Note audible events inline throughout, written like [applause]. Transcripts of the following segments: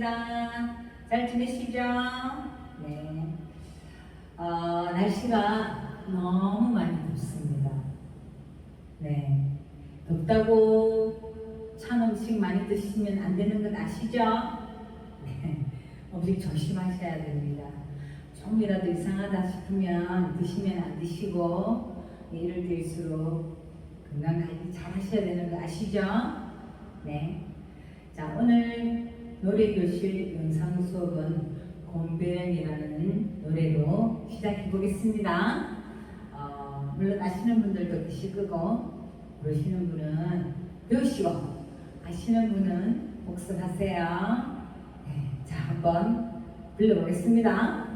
반갑습니다. 잘 지내시죠? 네. 어, 날씨가 너무 많이 덥습니다. 네. 덥다고 찬 음식 많이 드시면 안 되는 건 아시죠? 네. 음식 조심하셔야 됩니다. 조금이라도 이상하다 싶으면 드시면 안 드시고 네, 이럴 때일수록 건강 관리 잘 하셔야 되는 거 아시죠? 네. 자, 오늘 노래교실 영상 수업은 곰배연이라는 노래로 시작해 보겠습니다. 어, 물론 아시는 분들도 계실 거고, 모르시는 분은 배우시고, 아시는 분은 복습하세요. 네, 자, 한번 불러보겠습니다.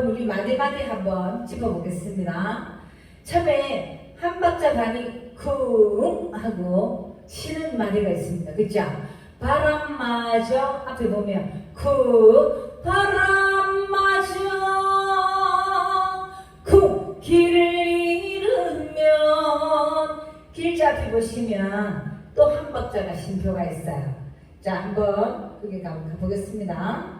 자, 한번 우리 마디마디 한번 짚어보겠습니다. 처음에 한 박자 반이 쿵 하고 쉬는 마디가 있습니다. 그죠? 바람마저 앞에 보면 쿵 바람마저 쿵 길을 잃으면 길자 앞에 보시면 또 한 박자가 쉼표가 있어요. 자, 한번 그게 가보겠습니다.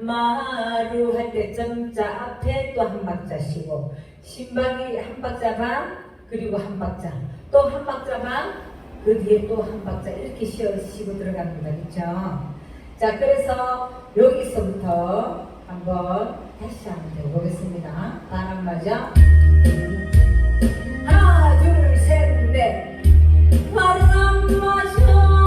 마루 할 때 점자 앞에 또 한 박자 쉬고 신박이 한 박자 반 그리고 한 박자 또 한 박자 반 그 뒤에 또 한 박자 이렇게 쉬어 쉬고 들어갑니다. 그렇죠? 자 그래서 여기서부터 한번 다시 한번 해보겠습니다. 바람 맞아. 하나 둘셋넷 바람 마셔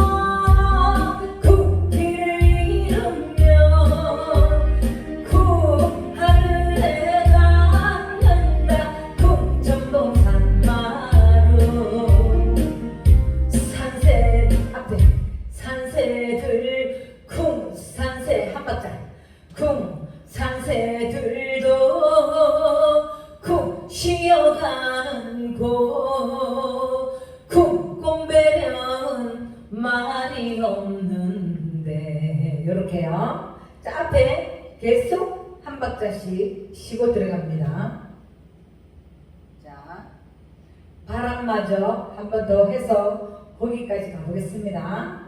바람마저 한 번 더 해서 거기까지 가보겠습니다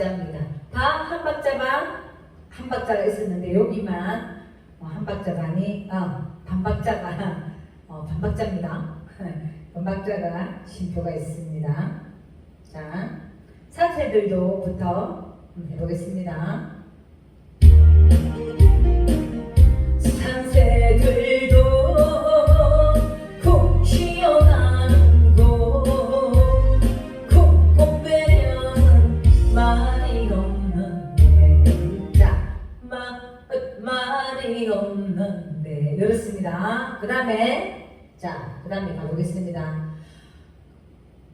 박자입니다. 다 한 박자 반, 한 박자가 있었는데 여기만 어, 한 박자 반이 어, 반박자가 어, 반 박자입니다. [laughs] 반 박자가 쉼표가 있습니다. 자, 사체들도부터 해보겠습니다. 산새들도 그 다음에 자, 그 다음에 가보겠습니다.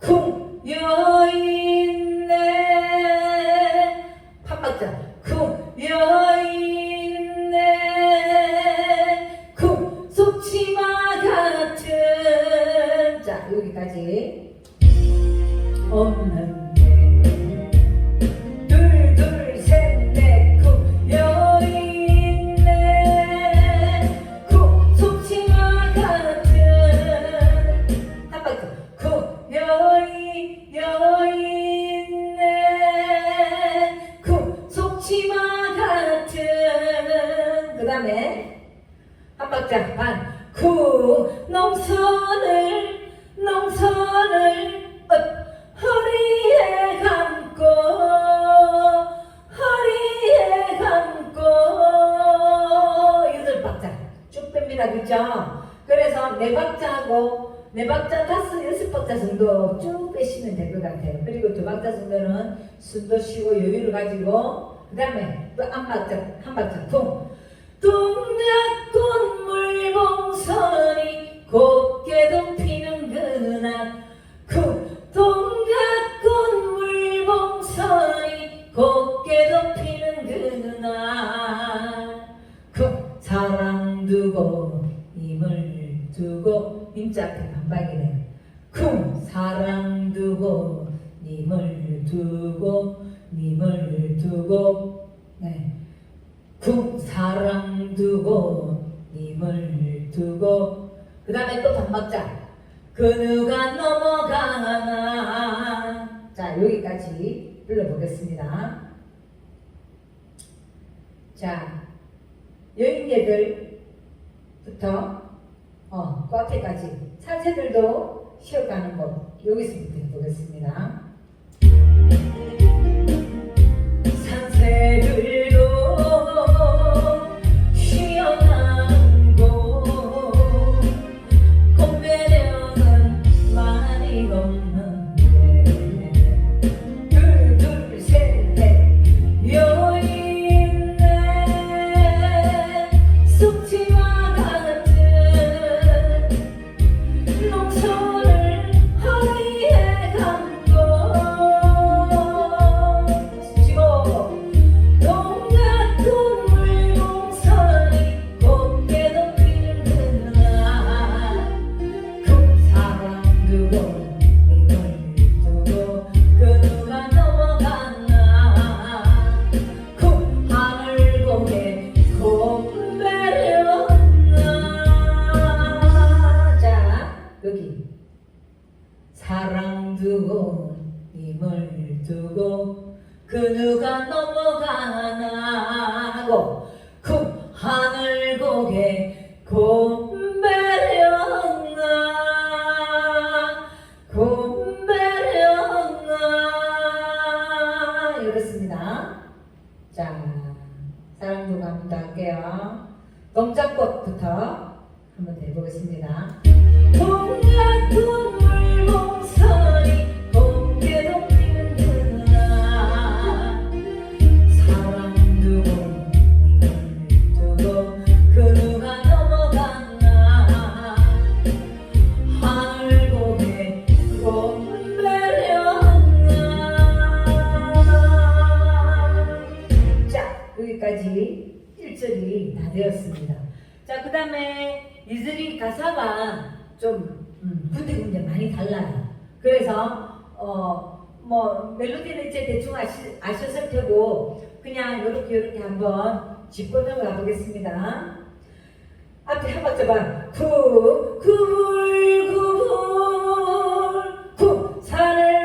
쿵 여인네. 판박자. 쿵 여인네. 쿵 속치마 같은. 자 여기까지. 없는 쉬고 여유를 가지고 그 다음에 또 한 박자 한 박자 퉁 동작꽃 물봉선이 곱게도 피는 그날. 쿵 동작꽃 물봉선이 곱게도 피는 그날. 쿵 사랑 두고 힘을 두고 임자 앞에 반박이네. 쿵 사랑 두고 님을 두고 님을 두고 네. 쿵 사랑 두고 님을 두고 그 다음에 또 반박자. 그 누가 넘어가나. 자 여기까지 불러보겠습니다. 자 여인네들부터 어, 그 앞에까지 산새들도 쉬어가는 곳 여기서부터 해보겠습니다 산 멜로디는 이제 대충 아시, 아셨을 테고 그냥 이렇게 이렇게 한번 짚고 넘어가 보겠습니다. 앞에 한 박자 봐. 구, 구불, 구불, 구, 산을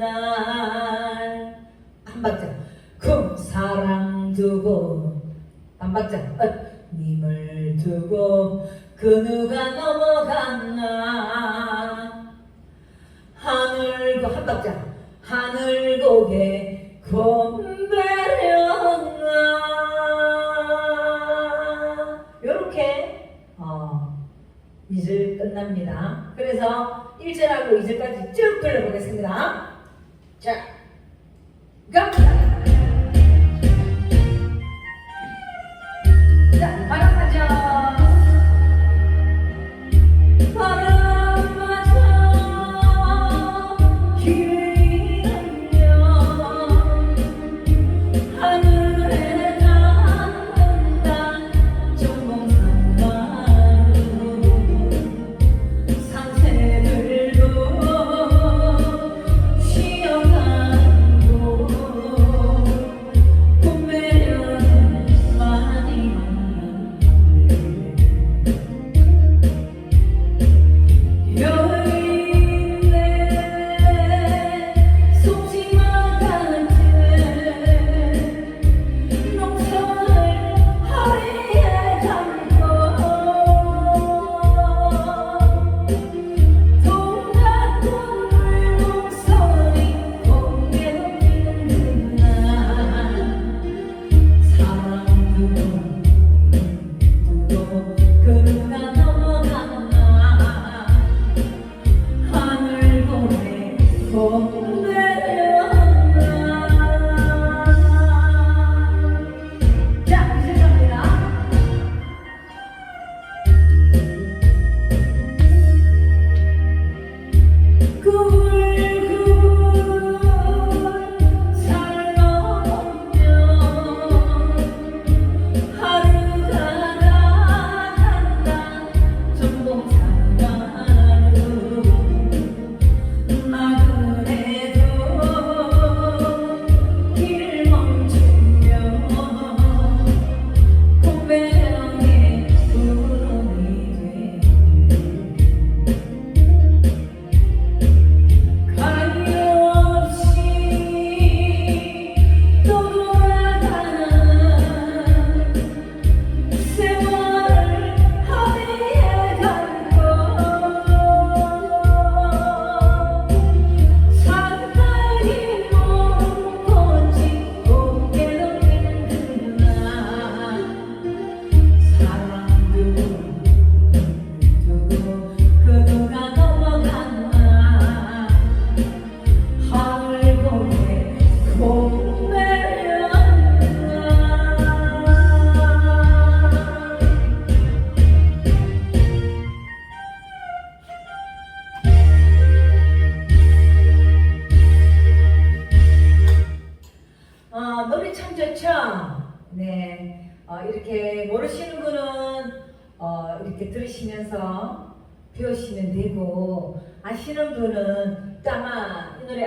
날. 한 박자. 쿵 사랑 두고. 한 박자. 어, 님을 두고. 그 누가 넘어갔나. 하늘 한 박자. 하늘 고개 곰배령아 요렇게. 어, 2절 끝납니다. 그래서 1절하고 2절까지 쭉 불러보겠습니다. 자, 갑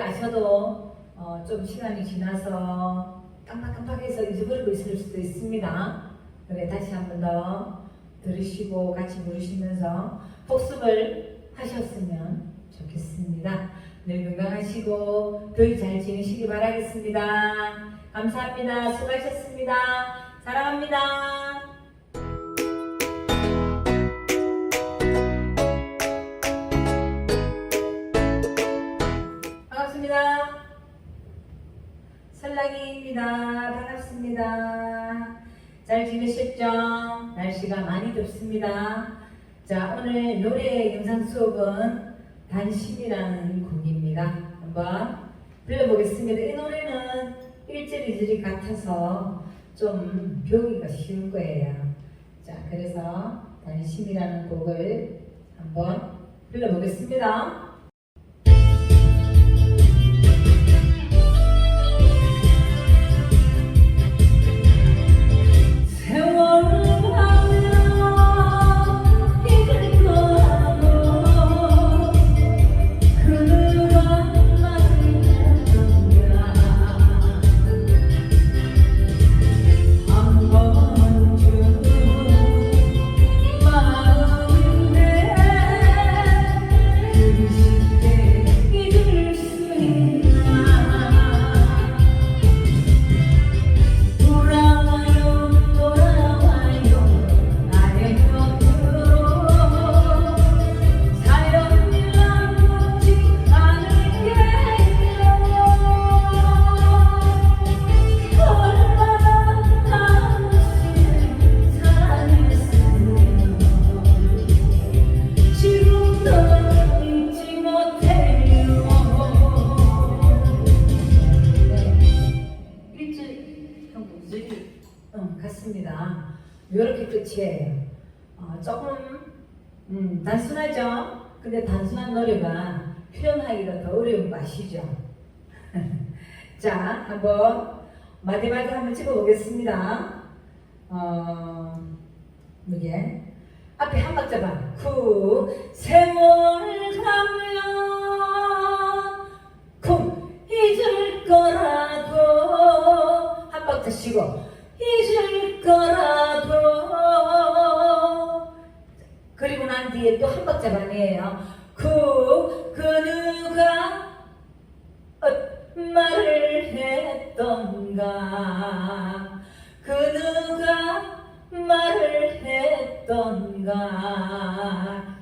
아셔도 어, 좀 시간이 지나서 깜빡깜빡해서 잊어버리고 있을 수도 있습니다. 그래 다시 한 번 더 들으시고 같이 부르시면서 복습을 하셨으면 좋겠습니다. 늘 건강하시고 늘잘 지내시기 바라겠습니다. 감사합니다. 수고하셨습니다. 사랑합니다. 설랑이입니다. 반갑습니다. 잘 지내셨죠? 날씨가 많이 덥습니다. 자, 오늘 노래 영상 수업은 단심이라는 곡입니다. 한번 불러보겠습니다. 이 노래는 1절, 2절이 같아서 좀 배우기가 쉬울 거예요. 자, 그래서 단심이라는 곡을 한번 불러보겠습니다. 단순한 노래가 표현하기가 더 어려운 거 아시죠? [laughs] 자, 한번 마디마디 한번 찍어보겠습니다. 어, 이게 앞에 한 박자 봐. 구 세월 가면 쿵 잊을 거라도 한 박자 쉬고 잊을 거라도 그리고 난 뒤에 또 한 박자 반이에요 그, 그 누가 어, 말을 했던가? 그 누가 말을 했던가?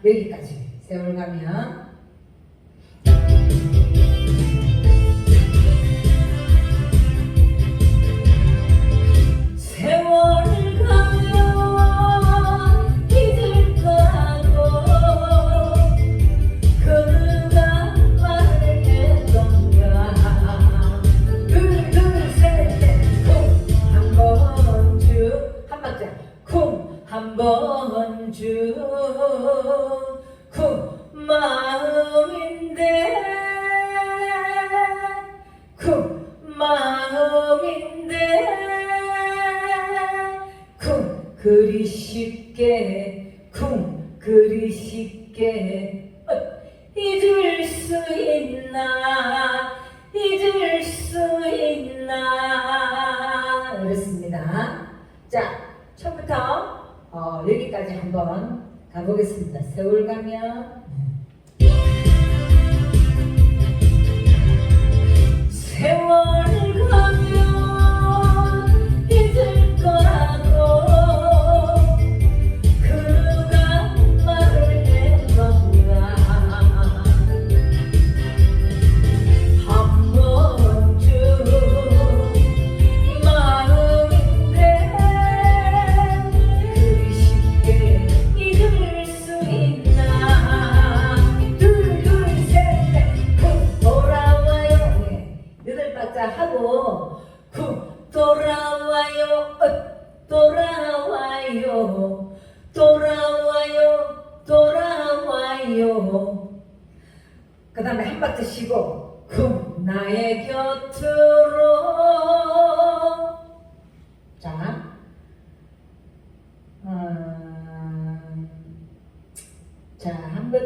여기까지. 세월 가면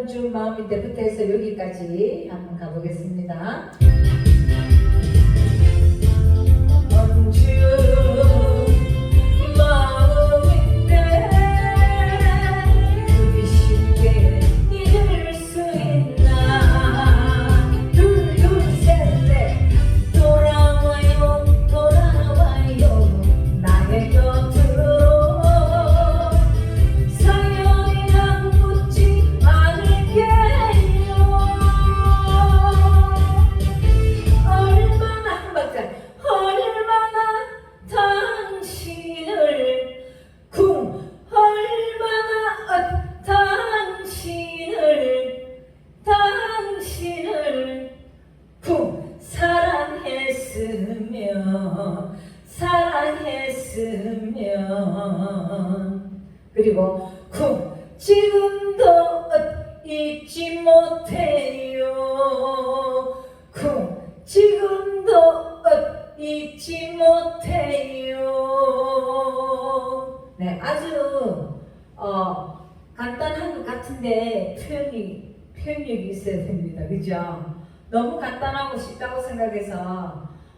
한 번쯤 마음이 때부터 해서 여기까지 한번 가보겠습니다.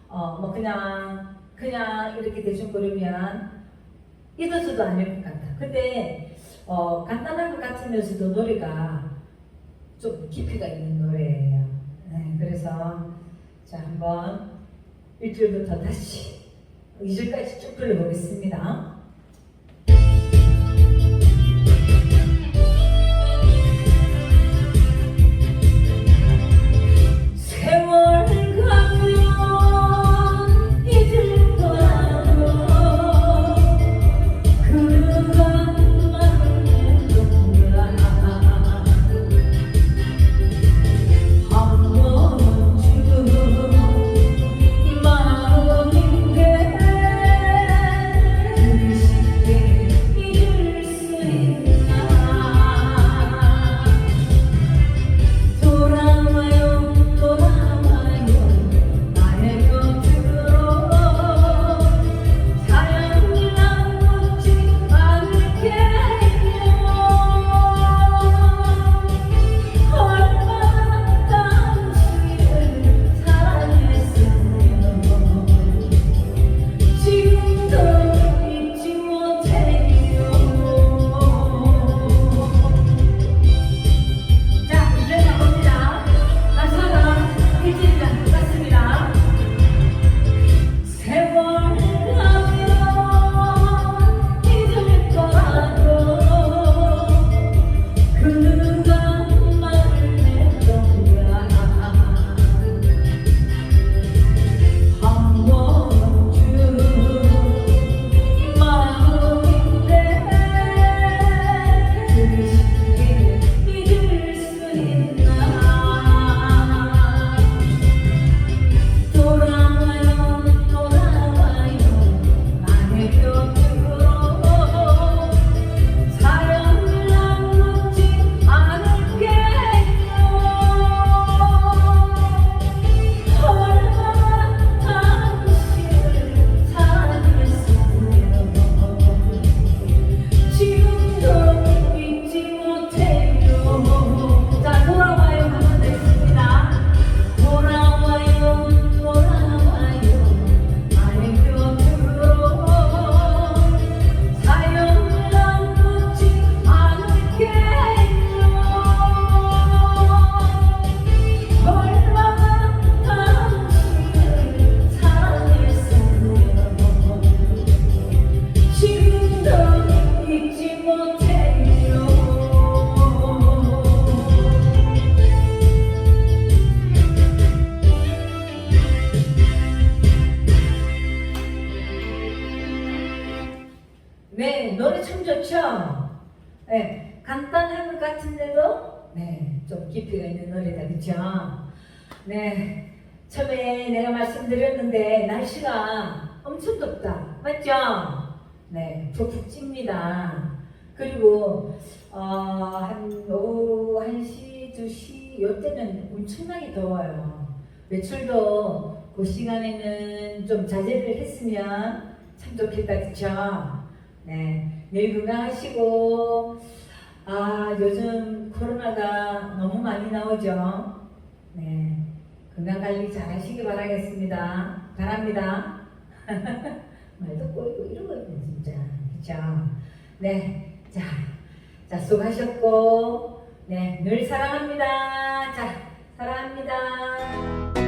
어 뭐 그냥 그냥 이렇게 대충 부르면 잊어서도 아닐 것 같다. 근데 어 간단한 것 같으면서도 노래가 좀 깊이가 있는 노래예요. 네, 그래서 자 한번 1줄부터 다시 [laughs] 2줄까지 쭉 불러보겠습니다. 그리고 어, 한 오후 1시, 2시 이때는 엄청나게 더워요. 외출도 그 시간에는 좀 자제를 했으면 참 좋겠다, 그쵸? 네, 늘 건강하시고, 아, 요즘 코로나가 너무 많이 나오죠? 네, 건강 관리 잘 하시기 바라겠습니다. 바랍니다. [laughs] 말도 꼬이고 이러거든요, 진짜. 그쵸? 네, 자, 자, 수고하셨고, 네, 늘 사랑합니다. 자, 사랑합니다.